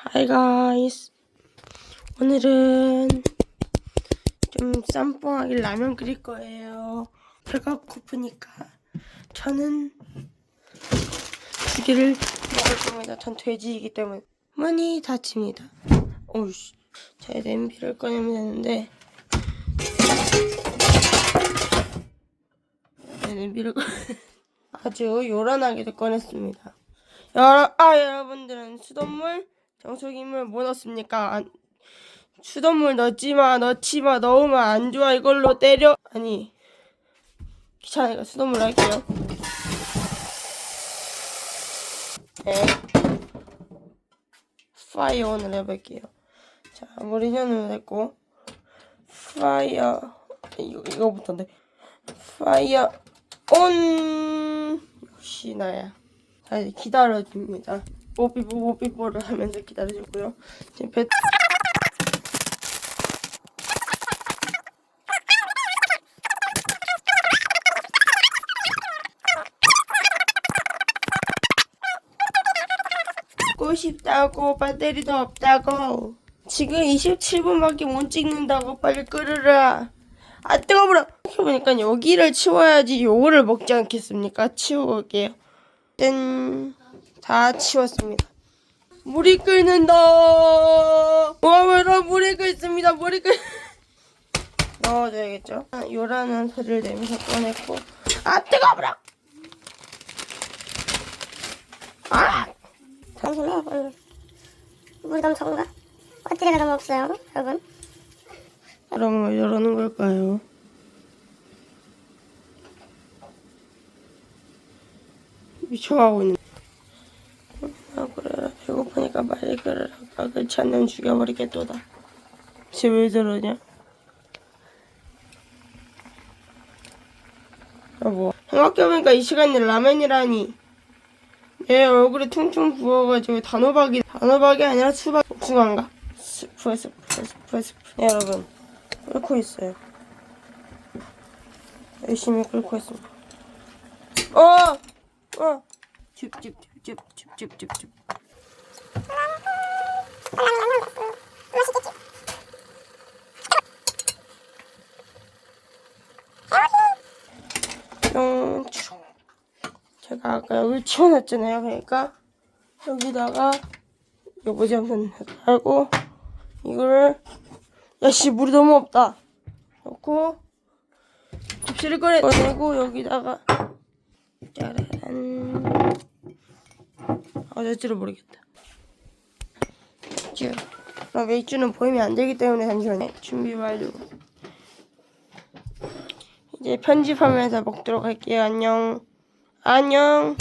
Hi guys. 오늘은 좀 쌈뽕하게 라면 끓일 거예요. 배가 고프니까 저는 두 개를 먹을 겁니다. 전 돼지이기 때문에 문이 닫힙니다. 오우씨. 제 냄비를 꺼내면 되는데 네, 냄비를 꺼 아주 요란하게 꺼냈습니다. 여러, 아 여러분들은 수돗물 정수기물 뭐 넣습니까? 안, 수돗물 넣지 마 넣지 마 넣으면 안 좋아 이걸로 때려 아니 귀찮으니까 수돗물 할게요. 네. 파이어 오늘 해볼게요. 자 현을 했고 파이어 이거 이거부터인데 파이어 온 역시 나야. 자 이제 기다려줍니다. 뽀삐뽀 뽀삐뽀를 하면서 기다려주고요. 지금 배 찍고 싶다고 배터리도 없다고. 지금 27분밖에 못 찍는다고 빨리 끓으라. 아 뜨거워라 생각해보니까 여기를 치워야지 요거를 먹지 않겠습니까? 치우고 올게요. 짠 다 치웠습니다. 물이 끓는다. 와 왜라 물이 끓습니다 물이 끓 넣어줘야겠죠? 아, 요라는 소리를 내면서 꺼냈고. 아 뜨거워라 아! 당신은 오늘 물이 너무 적은가? 배터리가 너무 없어요, 여러분. 여러분 왜 이러는 걸까요? 미쳐가고 있는 아 그래라 배고프니까 빨리 그래라 아 그렇지 않으면 죽여버리겠도다 지금 왜 저러냐? 여보 생각해보니까 이 시간에 라면이라니 내 얼굴에 퉁퉁 부어가지고 단호박이 단호박이 아니라 수박 복숭아인가? 스프 스프 스프 스프 네, 여러분 끓고 있어요 열심히 끓고 있습니다 어! 어! 줍줍줍줍줍줍줍줍. 제가 아까 여기 치워놨잖아요. 그러니까 여기다가 이거 뭐지? 한번 하고 이거를 야씨 물이 너무 없다. 넣고 접시를 꺼내 꺼내고 여기다가 짜라란. 아 될지를 모르겠다 쭉 아, 맥주는 보이면 안 되기 때문에 잠시만요. 준비 완료. 이제 편집하면서 먹도록 할게요. 안녕. 안녕